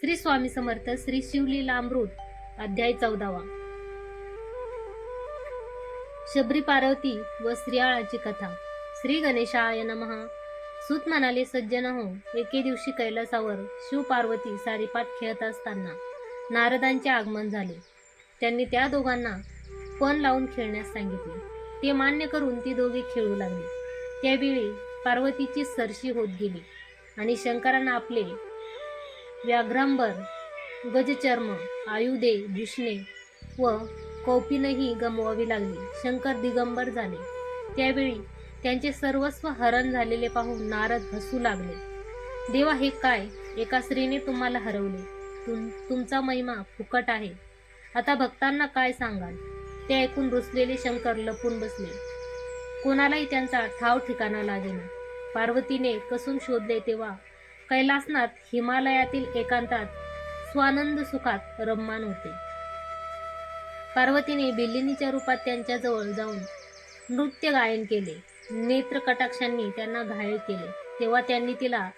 श्री स्वामी समर्थ श्री शिवलीला अमृत अध्याय चौदावा. शबरी पार्वती व श्रीयाळाची कथा. श्री गणेशाय नमहा सूत म्हणाले सज्जन हो एके दिवशी कैलासावर शिव पार्वती सारीपाठ खेळत असताना नारदांचे आगमन झाले. त्यांनी त्या दोघांना पण लावून खेळण्यास सांगितले? ते मान्य करून ती दोघे खेळू लागली. त्यावेळी पार्वतीची सरशी होत गेली आणि शंकरांना आपले व्याघ्रांबर गजचर्म आयुधे भूषणे व कौपिनही गमवावी लागली. शंकर दिगंबर झाले. त्यावेळी त्यांचे सर्वस्व हरण झालेले पाहून नारद हसू लागले. देवा हे काय? एका स्त्रीने तुम्हाला हरवले. तुम तुमचा महिमा फुकट आहे. आता भक्तांना काय सांगाल? ते ऐकून रुसलेले शंकर लपून बसले. कोणालाही त्यांचा ठाव ठिकाणा लागेना पार्वतीने कसून शोधले तेव्हा कैलासनाथ हिमालयातील एकांतात स्वानंद सुखात रममान होते. पार्वतीने बिल्लिनीच्या रूपात त्यांच्याजवळ जाऊन नृत्य गायन केले. नेत्र कटाक्षांनी त्यांना घायल केले. तेव्हा त्यांनी तिला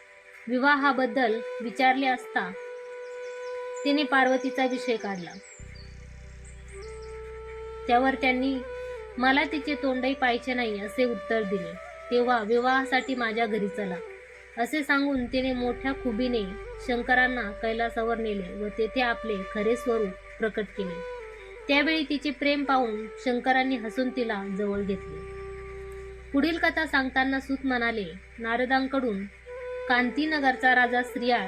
विवाहाबद्दल विचारले असता तिने पार्वतीचा विषय काढला त्यावर त्यांनी मला तिचे तोंडही पाहिजे नाही असे उत्तर दिले. तेव्हा विवाहासाठी माझ्या घरी चला. असे सांगून तिने मोठ्या खुबीने शंकरांना कैलासावर नेले व तेथे आपले खरे स्वरूप प्रकट केले. त्यावेळी तिचे प्रेम पाहून शंकरांनी हसून तिला जवळ घेतले. पुढील कथा सांगताना सूत म्हणाले नारदांकडून कांतीनगरचा राजा स्त्रिया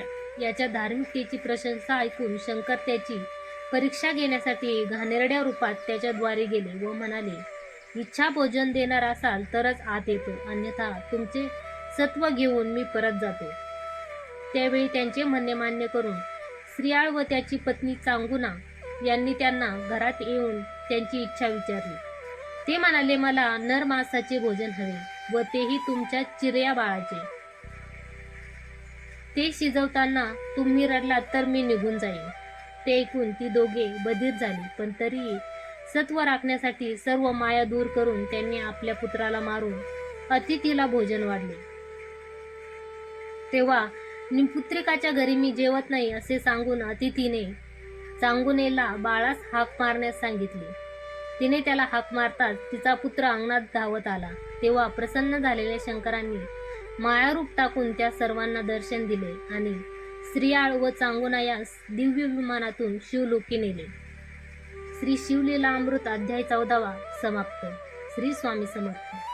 याच्या धार्मिकतेची प्रशंसा ऐकून शंकर त्याची परीक्षा घेण्यासाठी घाणेरड्या रूपात त्याच्याद्वारे गेले व म्हणाले इच्छा भोजन देणार असाल तरच आत येतो अन्यथा तुमचे सत्व घेऊन मी परत जातो. त्यावेळी त्यांचे म्हणणे मान्य करून श्रियाळ व त्याची पत्नी चांगुना यांनी त्यांना घरात येऊन त्यांची इच्छा विचारली. ते म्हणाले मला नर मासाचे भोजन हवे व तेही तुमच्या चिरया बाळाचे. ते शिजवताना तुम्ही रडलात तर मी निघून जाईन. ते ऐकून ती दोघे बधीर झाली पण तरीही सत्व राखण्यासाठी सर्व माया दूर करून त्यांनी आपल्या पुत्राला मारून अतिथीला भोजन वाढले. तेव्हा निपुत्रिकाच्या घरी मी जेवत नाही असे सांगून अतिथीने चांगुनेला बाळास हाक मारण्यास सांगितले. तिने त्याला हाक मारताच तिचा पुत्र अंगणात धावत आला. तेव्हा प्रसन्न झालेल्या शंकरांनी मायारूप टाकून त्या सर्वांना दर्शन दिले आणि श्रीयाळ व चांगुना यास दिव्य विमानातून शिवलोकी नेले. श्री शिवलीला अमृत अध्याय चौदावा समाप्त. श्री स्वामी समर्थ.